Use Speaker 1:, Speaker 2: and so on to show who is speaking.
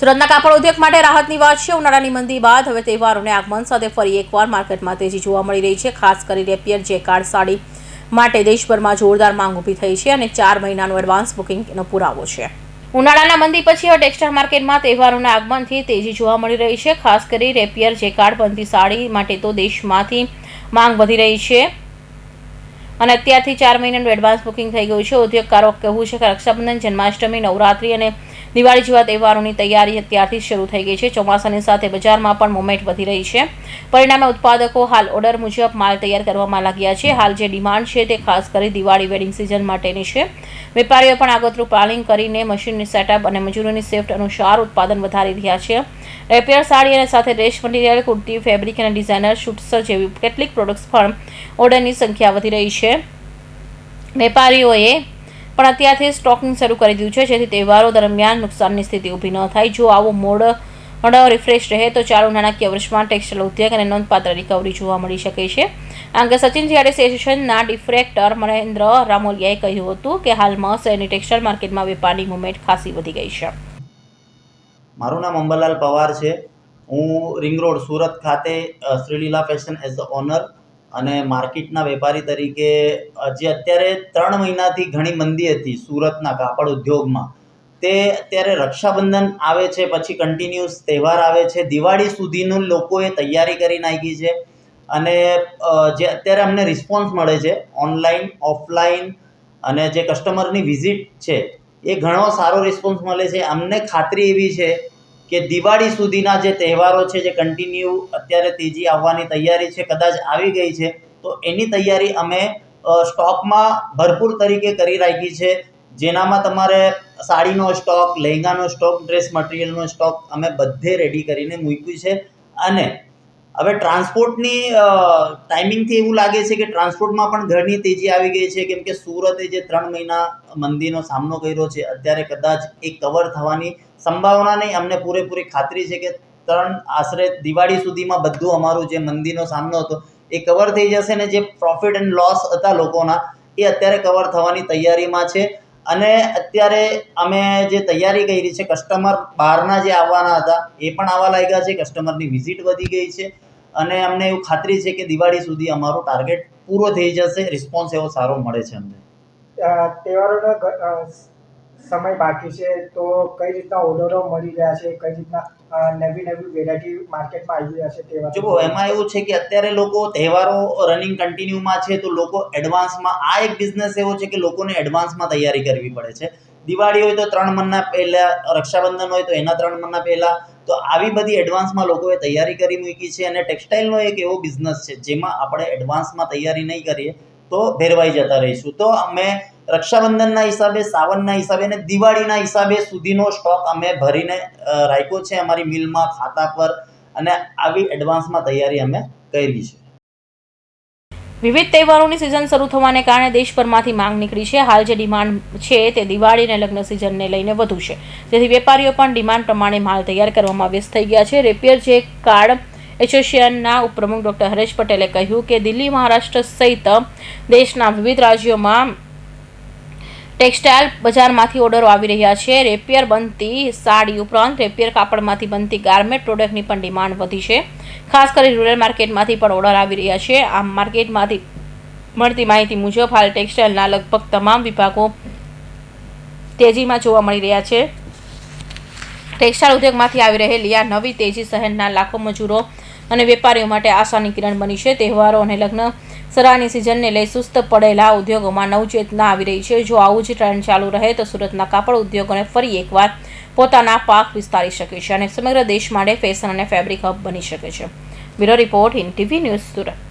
Speaker 1: સુરતના કાપડ ઉદ્યોગ માટે રાહતની વાત છે. ઉનાળાની મંદી બાદ હવે તહેવારોને આગમન સાથે ફરી એકવાર માર્કેટમાં તેજી જોવા મળી રહી છે. ખાસ કરી રેપિયર જેકાર્ડ સાડી માટે દેશભરમાં જોરદાર માંગ ઊભી થઈ છે અને ચાર મહિનાનું એડવાન્સ બુકિંગનો પુરાવો છે. ઉનાળાના મંદી પછી હવે ટેક્સટાઇલ માર્કેટમાં તહેવારોના આગમનથી તેજી જોવા મળી રહી છે. ખાસ કરી રેપિયર જેકાર્ડ બનતી સાડી માટે તો દેશમાંથી માંગ વધી રહી છે. અને અત્યારથી ચાર મહિનાનું એડવાન્સ બુકિંગ થઈ ગયું છે. ઉદ્યોગકારો કહેવું છે કે રક્ષાબંધન, જન્માષ્ટમી, નવરાત્રી અને દિવાળી જેવા તહેવારોની તૈયારી અત્યારથી શરૂ થઈ ગઈ છે. ચોમાસાની સાથે બજારમાં પણ મોમેન્ટ વધી રહી છે. પરિણામે ઉત્પાદકો હાલ ઓર્ડર મુજબ માલ તૈયાર કરવામાં લાગ્યા છે. હાલ જે ડિમાન્ડ છે તે ખાસ કરી દિવાળી વેડિંગ સિઝન માટેની છે. વેપારીઓ પણ આગોતરું પ્લાનિંગ કરીને મશીનની સેટઅપ અને મજૂરોની શિફ્ટ અનુસાર ઉત્પાદન વધારી રહ્યા છે. રેપિયર સાડી અને સાથે ડ્રેસ મટીરિયલ, કુર્તી, ફેબ્રિક અને ડિઝાઇનર શૂટ્સ જેવી કેટલીક પ્રોડક્ટ્સ પણ ઓર્ડરની સંખ્યા વધી રહી છે. વેપારીઓએ પણ અત્યારથી સ્ટોકિંગ શરૂ કરી દીધું છે, જેથી તહેવારો દરમિયાન નુકસાનની સ્થિતિ ઊભી ન થાય. જો આવું મોડ મોડ રિફ્રેશ રહે, તો ચાલુ નાણાકીય વર્ષમાં ટેક્સટાઇલ ઉદ્યોગ અને નોંધપાત્ર રિકવરી જોવા મળી શકે છે. આ અંગે સચિન જ્યારે એસોસિએશનના ડિફ્રેક્ટર મહેન્દ્ર રામોલિયાએ કહ્યું હતું કે હાલમાં શહેરની ટેક્સટાઇલ માર્કેટમાં વેપારની મુવમેન્ટ ખાસી વધી ગઈ છે.
Speaker 2: મારું નામ અંબરલાલ પવાર છે. હું રિંગ રોડ સુરત ખાતે Shreeleela fashion as the owner અને માર્કેટના વેપારી તરીકે જે અત્યારે ત્રણ મહિનાથી ઘણી મંદી હતી સુરતના કાપડ ઉદ્યોગમાં. તે અત્યારે રક્ષાબંધન આવે છે, પછી કન્ટિન્યુઅસ તહેવાર આવે છે. દિવાળી સુધીનું લોકોએ તૈયારી કરી નાખી છે અને જે અત્યારે અમને રિસ્પોન્સ મળે છે ઓનલાઈન ઓફલાઈન અને જે કસ્ટમરની વિઝિટ છે એ ઘણો સારો રિસ્પોન્સ મળે છે. અમને ખાતરી એવી છે કે દિવાળી સુધીના જે તહેવારો છે, જે કન્ટિન્યુ અત્યારે તેજી આવવાની તૈયારી છે, કદાચ આવી ગઈ છે, તો એની તૈયારી અમે સ્ટોકમાં ભરપૂર તરીકે કરી રાખી છે. જેનામાં તમારે સાડીનો સ્ટોક, લહેંગાનો સ્ટોક, ડ્રેસ મટીરિયલનો સ્ટોક અમે બધે રેડી કરીને મૂક્યું છે. અને હવે ટ્રાન્સપોર્ટની ટાઈમિંગથી એવું લાગે છે કે ટ્રાન્સપોર્ટમાં પણ ઘણી તેજી આવી ગઈ છે. કેમ કે સુરતે જે ત્રણ મહિના મંદીનો સામનો કર્યો છે, અત્યારે કદાચ એ કવર થવાની સંભાવના નહીં. અમને પૂરેપૂરી ખાતરી છે કે ત્રણ, આશરે દિવાળી સુધીમાં બધું અમારું જે મંદીનો સામનો હતો, એ કવર થઈ જશે ને જે પ્રોફિટ એન્ડ લોસ હતા લોકોના, એ અત્યારે કવર થવાની તૈયારીમાં છે. અને અત્યારે અમે જે તૈયારી કરી છે કસ્ટમર બહારના જે આવવાના હતા, એ પણ આવવા લાગ્યા છે. કસ્ટમરની વિઝિટ વધી ગઈ છે. અને અમને એવું ખાતરી છે કે દિવાળી સુધી અમારો ટાર્ગેટ પૂરો થઈ જશે રિસ્પોન્સ એવો સારો મળે છે અમને.
Speaker 3: તહેવારોનો સમય બાકી છે તો કઈ રીતના ઓર્ડરો મળી રહ્યા છે કઈ રીતના નવી નવી વેરાયટી માર્કેટમાં આવી રહ્યા છે તહેવાર?
Speaker 2: જો એમાં એવું છે કે અત્યારે લોકો તહેવારો રનિંગ કન્ટિન્યુમાં છે તો લોકો એડવાન્સમાં આ એક બિઝનેસ એવો છે કે લોકોને એડવાન્સમાં તૈયારી કરવી પડે છે. દિવાળી હોય તો ત્રણ મહિના પહેલાં રક્ષાબંધન હોય તો એના ત્રણ મહિના પહેલાં તો આવી બધી એડવાન્સમાં લોકોએ તૈયારી કરી મૂકી છે અને ટેક્સટાઇલનો એક એવો બિઝનેસ છે, જેમાં આપણે એડવાન્સમાં તૈયારી નહીં કરીએ તો ભેરવાઈ જતા રહીશું. તો અમે રક્ષાબંધનના હિસાબે, સાવનના હિસાબે અને દિવાળીના હિસાબે સુધીનો સ્ટોક અમે ભરીને રાખ્યો છે અમારી મિલમાં ખાતા પર અને આવી એડવાન્સમાં તૈયારી અમે કરી છે.
Speaker 1: વિવિધ તહેવારોની સિઝન શરૂ થવાને કારણે દેશભરમાંથી માંગ નીકળી છે. હાલ જે ડિમાન્ડ છે તે દિવાળી અને લગ્ન સિઝનને લઈને વધુ છે. જેથી વેપારીઓ પણ ડિમાન્ડ પ્રમાણે માલ તૈયાર કરવામાં વ્યસ્ત થઈ ગયા છે. રેપિયર જે કાર્ડ એસોસિએશનના ઉપપ્રમુખ ડોક્ટર હરેશ પટેલે કહ્યું કે દિલ્હી, મહારાષ્ટ્ર સહિત દેશના વિવિધ રાજ્યોમાં ટેક્સટાઇલ બજારમાંથી ઓર્ડરો આવી રહ્યા છે. રેપિયર બનતી સાડી ઉપરાંત રેપિયર કાપડમાંથી બનતી ગાર્મેન્ટ પ્રોડક્ટની પણ ડિમાન્ડ વધી છે. ખાસ કરી રૂરલ માર્કેટમાંથી પણ ઓર્ડર આવી રહ્યા છે. આમ માર્કેટમાંથી મળતી માહિતી મુજબ હાલ ટેક્સટાઇલના લગભગ તમામ વિભાગો તેજીમાં જોવા મળી રહ્યા છે. ટેક્સટાઇલ ઉદ્યોગમાંથી આવી રહેલી આ નવી તેજી શહેરના લાખો મજૂરો અને વેપારીઓ માટે આશાની કિરણ બની છે. તહેવારો અને લગ્ન સરાની સિઝનને લઈ સુસ્ત પડેલા ઉદ્યોગોમાં નવચેતના આવી રહી છે. જો આવું જ ટ્રેન્ડ ચાલુ રહે તો સુરતના કાપડ ઉદ્યોગોને ફરી એકવાર પોતાના પાક વિસ્તારી શકે છે અને સમગ્ર દેશ માટે ફેશન અને ફેબ્રિક હબ બની શકે છે. Bureau report in TV news Surat.